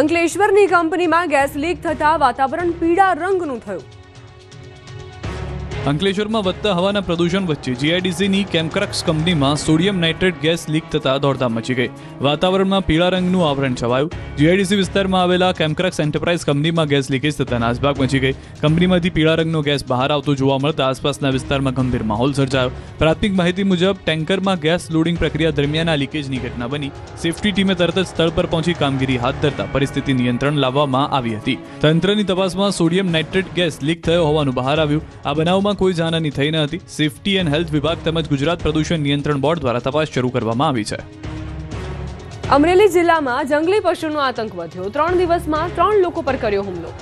અંકલેશ્વરની કંપનીમાં gas leak થતા વાતાવરણ પીળા રંગનું થયું. અંકલેશ્વરમાં વધતા હવાના પ્રદૂષણ વચ્ચે જીઆઈડીસીની કેમક્રક્સ કંપનીમાં સોડિયમ નાઇટ્રેટ ગેસ લીક થતા દોડધામ મચી ગઈ. વાતાવરણમાં પીળા રંગનું આવરણ છવાયું. જીઆઈડીસી વિસ્તારમાં આવેલા કેમક્રક્સ એન્ટરપ્રાઇઝ કંપનીમાં ગેસ લીકેજ થતા નાસભાગ મચી ગઈ. કંપનીમાંથી પીળા રંગનો ગેસ બહાર આવતો જોવા મળતા આસપાસના વિસ્તારમાં ગંભીર માહોલ સર્જાયો. પ્રાથમિક માહિતી મુજબ, ટેન્કરમાં ગેસ લોડિંગ પ્રક્રિયા દરમિયાન આ લીકેજની ઘટના બની. સેફટી ટીમે તરત જ સ્થળ પર પહોંચી કામગીરી હાથ ધરતા પરિસ્થિતિ નિયંત્રણ લાવવામાં આવી હતી. તંત્રની તપાસમાં સોડિયમ નાઇટ્રેટ ગેસ લીક થયો હોવાનું બહાર આવ્યું. આ બનાવમાં કોઈ જાનહાની થઈ ન હતી. સેફટી એન્ડ હેલ્થ વિભાગ તેમજ ગુજરાત પ્રદૂષણ નિયંત્રણ બોર્ડ દ્વારા તપાસ શરૂ કરવામાં આવી છે. અમરેલી જિલ્લામાં જંગલી પશુનો આતંક વધ્યો. ત્રણ દિવસમાં ત્રણ લોકો પર કર્યો હુમલો.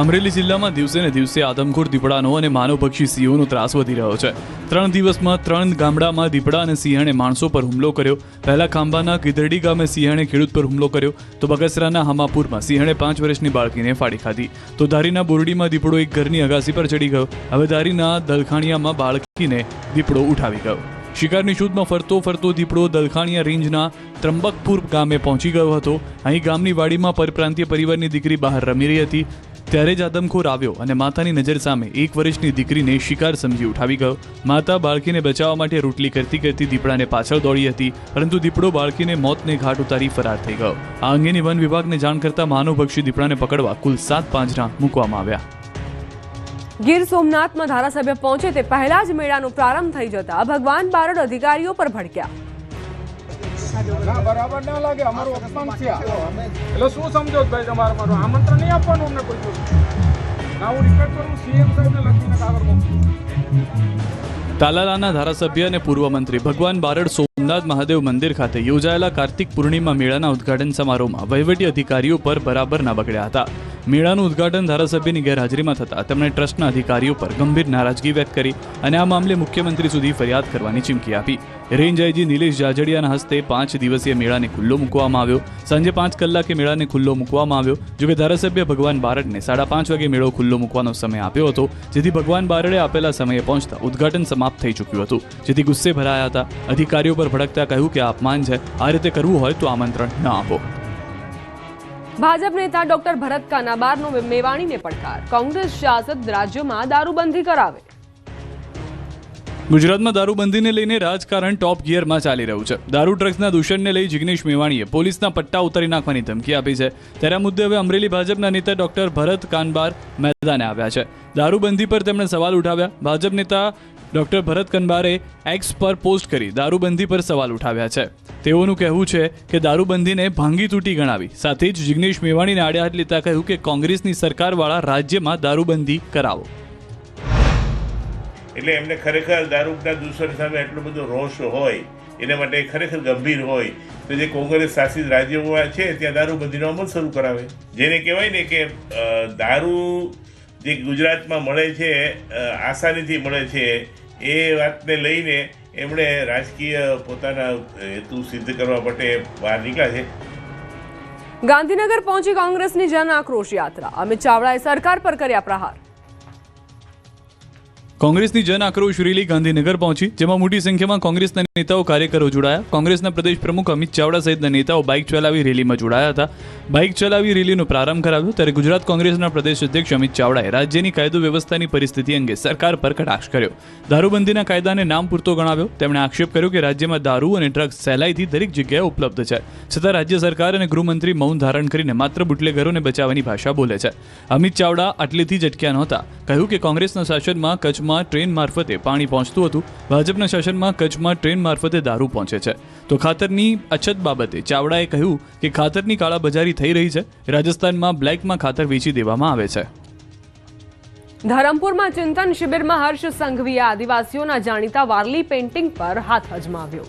અમરેલી જિલ્લામાં દિવસે ને દિવસે આદમખોર દીપડાનો અને માનવભક્ષી સિંહોનો ત્રાસ વધી રહ્યો છે. ત્રણ દિવસમાં ત્રણ ગામડામાં દીપડા અને સિંહણે માણસો પર હુમલો કર્યો. પહેલા ખાંભાના ગીધરડી ગામે સિંહણે ખેડૂત પર હુમલો કર્યો. તો બગસરાના હમાપુરમાં સિંહણે પાંચ વર્ષની બાળકીને ફાડી ખાધી. તો ધારીના બોરડીમાં દીપડો એક ઘરની અગાસી પર ચડી ગયો. હવે ધારીના દલખાણિયામાં બાળકીને દીપડો ઉઠાવી ગયો. શિકારની શોધમાં ફરતો ફરતો દીપડો દલખાણિયા રેન્જના ત્રંબકપુર ગામે પહોંચી ગયો હતો. અહીં ગામની વાડીમાં પરપ્રાંતીય પરિવારની દીકરી બહાર રમી રહી હતી. ત્યારે જ આદમખોર આવ્યો અને માતાની નજર સામે એક વર્ષની દીકરીને શિકાર સમજી ઉઠાવી ગયો. માતા બાળકીને બચાવવા માટે રોટલી કરતી કરતી દીપડાને પાછળ દોડી હતી, પરંતુ દીપડો બાળકીને મોતને ઘાટ ઉતારી ફરાર થઈ ગયો. આ અંગેની વન વિભાગને જાણ કરતા માનવભક્ષી દીપડાને પકડવા કુલ સાત પાંજરા મૂકવામાં આવ્યા. ગીર સોમનાથમાં ધારાસભ્ય પહોંચે તે પહેલા જ મેળાનો પ્રારંભ થઈ જતા ભગવાન બારડ અધિકારીઓ પર ભડક્યા. ના બરાબર ના લાગે અમારું અપમાન છે એટલે શું સમજો ભાઈ તમારે મારું આમંત્રણ નહીં આપવાનું અમને કોઈ ના હું રિક્વેસ્ટ કરું સીએમ સાહેબને લખીને કાગળ મોકલું. તાલાલાના ધારાસભ્ય અને પૂર્વ મંત્રી ભગવાન બારડ સોમનાથ મહાદેવ મંદિર ખાતે યોજાયેલા કાર્તિક પૂર્ણિમા મેળાના ઉદ્ઘાટન સમારોહમાં વહીવટી અધિકારીઓ પર બરાબર ના બગડ્યા હતા. મેળાનું ઉદ્ઘાટન ધારાસભ્યની ગેરહાજરીમાં થતાં તેમણે ટ્રસ્ટના અધિકારીઓ પર ગંભીર નારાજગી વ્યક્ત કરી અને આ મામલે મુખ્યમંત્રી સુધી ફરિયાદ કરવાની ચીમકી આપી. રેન્જ આઈજી નિલેશ જાજડિયાના હસ્તે પાંચ દિવસીય મેળાને ખુલ્લો મૂકવામાં આવ્યો. સાંજે પાંચ કલાકે મેળાને ખુલ્લો મૂકવામાં આવ્યો. જોકે ધારાસભ્ય ભગવાન બારડને સાડા પાંચ વાગે મેળો ખુલ્લો મૂકવાનો સમય આપ્યો હતો, જેથી ભગવાન બારડે આપેલા સમયે પહોંચતા ઉદઘાટન સમાપ્ત થઈ ચૂક્યું હતું. જેથી ગુસ્સે ભરાયા હતા. અધિકારીઓ પર ભડકતા કહ્યું કે આ અપમાન છે. આ રીતે કરવું હોય તો આમંત્રણ ન આપો. ભાજપ નેતા ડોક્ટર ભરત કાનાબારનો મેવાણીને પડકાર. કોંગ્રેસ શાસિત રાજ્યોમાં દારૂબંધી કરાવે. ગુજરાતમાં દારૂબંધીને લઈને રાજકારણ ટોપ ગિયરમાં ચાલી રહ્યું છે. દારૂ ડ્રગ્સના દૂષણને લઈ જિગ્નેશ મેવાણીએ પોલીસના પટ્ટા ઉતારી નાખવાની ધમકી આપી છે. ત્યારે આ મુદ્દે હવે અમરેલી ભાજપના નેતા ડોક્ટર ભરત કાનબાર મેદાને આવ્યા છે. દારૂબંધી પર તેમણે સવાલ ઉઠાવ્યા. ભાજપ નેતા ડોક્ટર ભરત કનબારે એક્સ પર પોસ્ટ કરી દારૂબંધી પર સવાલ ઉઠાવ્યા છે. તેઓનું કહેવું છે કે દારૂબંધીને ભાંગી તૂટી ગણાવી. સાથે જ જિગ્નેશ મેવાણીને આડે હાથ લેતા કહ્યું કે કોંગ્રેસની સરકારવાળા રાજ્યમાં દારૂબંધી કરાવો. એટલે એમને ખરેખર દારૂના દૂષણ સામે એટલો બધો રોષ હોય, એના માટે ખરેખર ગંભીર હોય, તો જે કોંગ્રેસ શાસિત રાજ્યોમાં છે, ત્યાં દારૂબંધીનો અમલ શરૂ કરાવે. જેને કહેવાય ને કે દારૂ જે ગુજરાતમાં મળે છે આસાનીથી મળે છે, એ વાતને લઈને એમણે રાજકીય પોતાના હેતુ સિદ્ધ કરવા માટે બહાર નીકળ્યા છે. ગાંધીનગર પહોંચી કોંગ્રેસની જન આક્રોશ યાત્રા. અમિત ચાવડાએ સરકાર પર કર્યા પ્રહાર. કોંગ્રેસની જન આક્રોશ રેલી ગાંધીનગર પહોંચી, જેમાં મોટી સંખ્યામાં કોંગ્રેસના નેતાઓ કાર્યકરો જોડાયા. કોંગ્રેસના પ્રદેશ પ્રમુખ અમિત ચાવડા સહિતના નેતાઓ બાઇક ચલાવી રેલીમાં જોડાયા હતા. બાઇક ચલાવી રેલીનો પ્રારંભ કરાવ્યો. ત્યારે ગુજરાત કોંગ્રેસના પ્રદેશ અધ્યક્ષ અમિત ચાવડાએ રાજ્યની કાયદો વ્યવસ્થાની પરિસ્થિતિ અંગે સરકાર પર કટાક્ષ કર્યો. દારૂબંધીના કાયદાને નામ પૂરતો ગણાવ્યો. તેમણે આક્ષેપ કર્યો કે રાજ્યમાં દારૂ અને ડ્રગ્સ સહેલાઈથી દરેક જગ્યાએ ઉપલબ્ધ છે. છતાં રાજ્ય સરકાર અને ગૃહમંત્રી મૌન ધારણ કરીને માત્ર બુટલેગરોને બચાવવાની ભાષા બોલે છે. અમિત ચાવડા આટલેથી જ અટક્યા નહોતા. કહ્યું કે કોંગ્રેસના શાસનમાં કચ્છમાં ટ્રેન મારફતે પાણી પહોંચતું હતું. ભાજપના શાસનમાં કચ્છમાં ટ્રેન મારફતે દારૂ પહોંચે છે. તો ખાતરની અછત બાબતે ચાવડાએ કહ્યું કે ખાતરની કાળાબજારી થઈ રહી છે. રાજસ્થાનમાં બ્લેકમાં ખાતર વેચી દેવામાં આવે છે. ધરમપુરમાં ચિંતન શિબિરમાં હર્ષ સંઘવીએ આદિવાસીઓના જાણીતા વારલી પેઇન્ટિંગ પર હાથ અજમાવ્યો.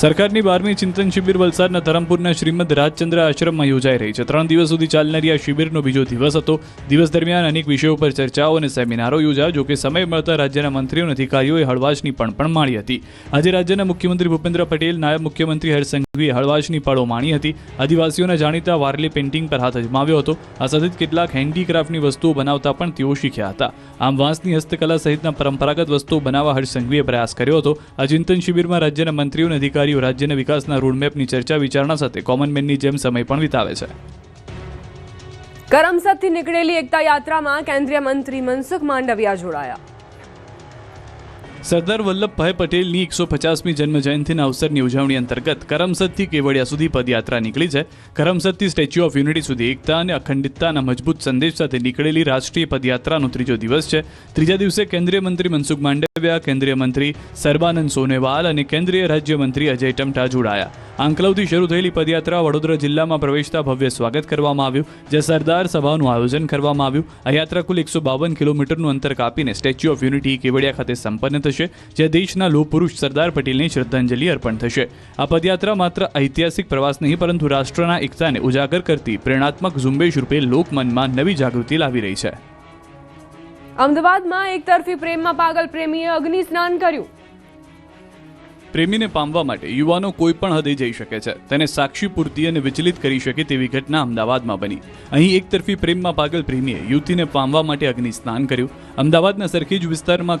સરકારની બારમી ચિંતન શિબિર વલસાડના ધરમપુરના શ્રીમદ રાજચંદ્ર આશ્રમમાં યોજાઈ રહી છે. ત્રણ દિવસ સુધી ચાલનારી આ શિબિરનો બીજો દિવસ હતો. દિવસ દરમિયાન અનેક વિષયો પર ચર્ચાઓ અને સેમિનારો યોજાયા, જોકે સમય મળતા રાજ્યના મંત્રીઓ અને અધિકારીઓએ હળવાશની પણ પણ માણી હતી. આજે રાજ્યના મુખ્યમંત્રી ભૂપેન્દ્ર પટેલ, નાયબ મુખ્યમંત્રી હર્ષ સંઘવીએ હળવાશની પાળો માણી હતી. આદિવાસીઓના જાણીતા વારલી પેઇન્ટિંગ પર હાથ અજમાવ્યો હતો. આ સાથે કેટલાક હેન્ડીક્રાફ્ટની વસ્તુઓ બનાવતા પણ તેઓ શીખ્યા હતા. આમ વાંસની હસ્તકલા સહિતના પરંપરાગત વસ્તુઓ બનાવવા હર્ષ સંઘવીએ પ્રયાસ કર્યો હતો. આ ચિંતન શિબિરમાં રાજ્યના મંત્રીઓ અને અધિકારીઓ અધિકારીઓ રાજ્યના વિકાસના રોડમેપની ચર્ચા વિચારણા સાથે કોમનમેનની જેમ સમય પણ વિતાવે છે. કરમસદથી નીકળેલી એકતા યાત્રામાં કેન્દ્રીય મંત્રી મનસુખ માંડવિયા જોડાયા. સરદાર વલ્લભભાઈ પટેલની એકસો પચાસમી જન્મ જયંતિના અવસરની ઉજવણી અંતર્ગત કરમસદથી કેવડિયા સુધી પદયાત્રા નીકળી છે. કરમસદથી સ્ટેચ્યુ ઓફ યુનિટી સુધી એકતા અને અખંડિતતાના મજબૂત સંદેશ સાથે નીકળેલી રાષ્ટ્રીય પદયાત્રાનો ત્રીજો દિવસ છે. ત્રીજા દિવસે કેન્દ્રીય મંત્રી મનસુખ માંડવિયા કેન્દ્રીય મંત્રી સર્બાનંદ સોનેવાલ અને કેન્દ્રીય રાજ્યમંત્રી અજય ટમટા જોડાયા. આંકલવથી શરૂ થયેલી પદયાત્રા વડોદરા જિલ્લામાં પ્રવેશતા ભવ્ય સ્વાગત કરવામાં આવ્યું જે સરદાર સભાનું આયોજન કરવામાં આવ્યું. આ યાત્રા કુલ એકસો બાવન કિલોમીટરનું અંતર કાપીને સ્ટેચ્યુ ઓફ યુનિટી કેવડિયા ખાતે સંપન્ન થશે જે દેશના લોહપુરુષ સરદાર પટેલને શ્રદ્ધાંજલિ અર્પણ થશે. આ પદયાત્રા માત્ર ઐતિહાસિક પ્રવાસ નહીં, પરંતુ રાષ્ટ્રના એકતાને ઉજાગર કરતી પ્રેરણાત્મક ઝુંબેશ રૂપે લોકમનમાં નવી જાગૃતિ લાવી રહી છે. અમદાવાદમાં એકતરફી પ્રેમમાં પાગલ પ્રેમીએ અગ્નિ સ્નાન કર્યું. પ્રેમીને પામવા માટે યુવાનો કોઈ પણ હદે જઈ શકે છે. તેને સાક્ષી પૂરતી અને વિચલિત કરી શકે તેવી ઘટના અમદાવાદમાં બની. અહીં એક તરફી પ્રેમમાં પાગલ પ્રેમીએ યુવતીને પામવા માટે અગ્નિ સ્નાન કર્યું. અમદાવાદના સરખેજ વિસ્તારમાં